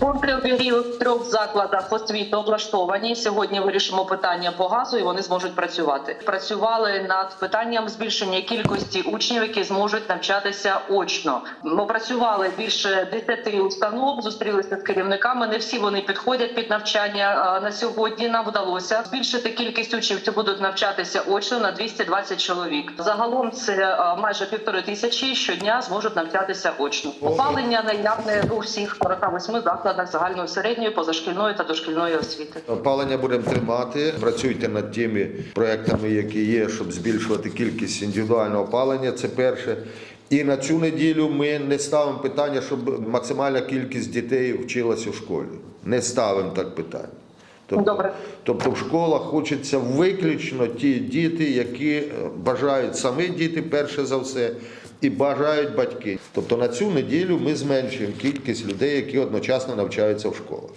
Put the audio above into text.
Обігріву в трьох закладах освіти облаштовані. Сьогодні вирішимо питання по газу, і вони зможуть працювати. Працювали над питанням збільшення кількості учнів, які зможуть навчатися очно. Ми працювали більше 10 установ, зустрілися з керівниками. Не всі вони підходять під навчання на сьогодні. Нам вдалося збільшити кількість учнів, які будуть навчатися очно на 220 чоловік. Загалом це майже півтори тисячі щодня зможуть навчатися очно. Опалення наявне у всіх 48 закладах загальної середньої, позашкільної та дошкільної освіти. Опалення будемо тримати. Працюйте над тими проектами, які є, щоб збільшувати кількість індивідуального опалення. Це перше. І на цю неділю ми не ставимо питання, щоб максимальна кількість дітей вчилася у школі. Не ставимо так питання. Добре. тобто в школах хочеться виключно ті діти, які е, бажають самі діти, перше за все, і бажають батьки. Тобто на цю неділю ми зменшуємо кількість людей, які одночасно навчаються в школах.